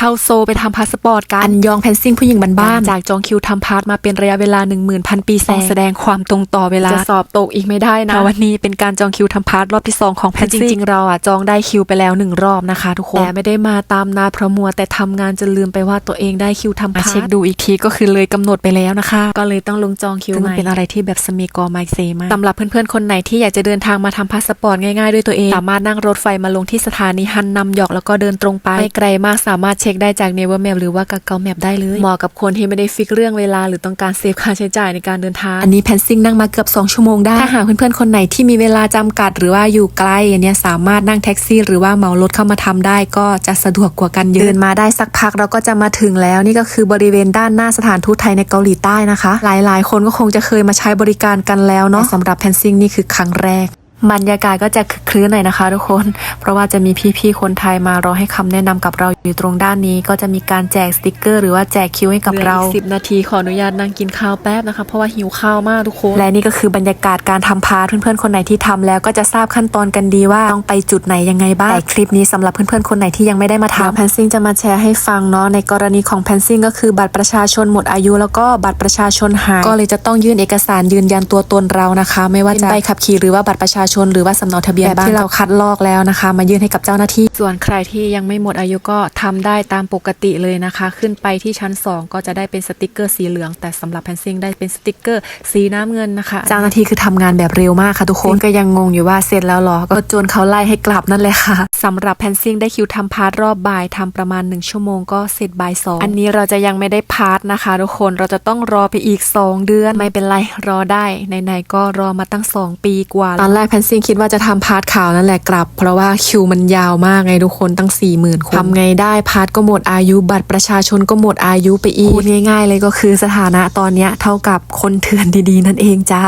เข้าโซไปทำพาสปอร์ตกันอันยองแพนซิ่งผู้หญิงบ้านๆจากจองคิวทำพาสมาเป็นระยะเวลา 1 0 0 0 0ปีแสงแสดงความตรงต่อเวลา จะสอบตกอีกไม่ได้นะเพราะวันนี้เป็นการจองคิวทำพาสรอบที่ 2 ของแพนซิ่งจริงๆเราอะจองได้คิวไปแล้ว 1 รอบนะคะทุกคน แต่ไม่ได้มาตามนาเพราะมัวแต่ทำงานจนลืมไปว่าตัวเองได้คิวทำพาสเช็คดูอีกทีก็คือเลยกำหนดไปแล้วนะคะ ก็เลยต้องลงจองคิวมันเป็นอะไรที่แบบสมีกอไมเซมากสำหรับเพื่อนๆคนไหนที่อยากจะเดินทางมาทำพาสปอร์ตง่ายๆด้วยตัวเอง สามารถนั่งรถไฟมาลงที่สถานีฮันนำหยอกแล้วก็เดินตรงไปไม่ไกลมากสามารถเช็คได้จากเนเวอร์แมปหรือว่ากาเกาแมปได้เลย เหมาะกับคนที่ไม่ได้ฟิกเรื่องเวลา หรือต้องการเซฟค่าใช้จ่ายในการเดินทาง อันนี้แพนซิ่งนั่งมาเกือบ 2 ชั่วโมงได้ ถ้าหากเพื่อนๆ คนไหนที่มีเวลาจำกัดหรือว่าอยู่ไกลอันเนี้ยสามารถนั่งแท็กซี่ หรือว่าเหมารถเข้ามาทำได้ ก็จะสะดวกกว่ากันเยอะเดินมาได้สักพักเราก็จะมาถึงแล้วนี่ก็คือบริเวณด้านหน้าสถานทูตไทยในเกาหลีใต้นะคะ หลายๆ คนก็คงจะเคยมาใช้บริการกันแล้วเนาะแต่สำหรับแพนซิ่งนี่คือครั้งแรก บรรยากาศก็จะคึกคลื้นหน่อยนะคะทุกคน เพราะว่าจะมีพี่ๆคนไทยมารอให้คำแนะนำกับเราอยู่ตรงด้านนี้ ก็จะมีการแจกสติกเกอร์ หรือว่าแจกคิวให้กับเราสิบนาทีขออนุญาตนั่งกินข้าวแป๊บนะคะ เพราะว่าหิวข้าวมากทุกคน และนี่ก็คือบรรยากาศการทำพาร์ทเพื่อนๆคนไหนที่ทำแล้วก็จะทราบขั้นตอนกันดีว่าต้องไปจุดไหนยังไงบ้างแต่คลิปนี้สำหรับเพื่อนๆคนไหนที่ยังไม่ได้มาทำแพนซิ่งจะมาแชร์ให้ฟังเนาะในกรณีของแพนซิ่งก็คือบัตรประชาชนหมดอายุ แล้วก็บัตรประชาชนหายก็เลยจะต้องยื่นเอกสารยืนยันตัวตนเรานะคะ ไม่ว่าจะใบขับขี่หรือว่าบัตรประชาชนหรือว่าสำเนาทะเบียนบ้านที่เราคัดลอกแล้วนะคะ มายื่นให้กับเจ้าหน้าที่ ส่วนใครที่ยังไม่หมดอายุก็ทำได้ตามปกติเลยนะคะ ขึ้นไปที่ชั้น 2 ก็จะได้เป็นสติกเกอร์สีเหลือง แต่สำหรับแพนซิ่งได้เป็นสติกเกอร์สีน้ำเงินนะคะ เจ้าหน้าที่คือทำงานแบบเร็วมากค่ะทุกคนก็ยังงงอยู่ว่าเสร็จแล้วเหรอก็จนเขาไล่ให้กลับนั่นแหละค่ะสำหรับแพนซิ่งได้คิวทำพาร์ทรอบบ่ายทำประมาณ 1 ชั่วโมงก็เสร็จบ่ายสองอันนี้เราจะยังไม่ได้พาร์ทนะคะทุกคนเราจะต้องรอไปอีก 2 เดือนไม่เป็นไรรอได้ไหนๆก็รอมาตั้ง 2 ปีกว่าตอนแรกแพนซิงคิดว่าจะทำพาร์ทข่าวนั่นแหละกลับ เพราะว่าคิวมันยาวมากไงทุกคนตั้ง4 0,000คนทำไงได้พาร์ทก็หมดอายุบัตรประชาชนก็หมดอายุไปอีกพูดง่าย ๆ เลยก็คือสถานะตอนเนี้ยเท่ากับคนเถื่อนดีๆ นั่นเองจ้า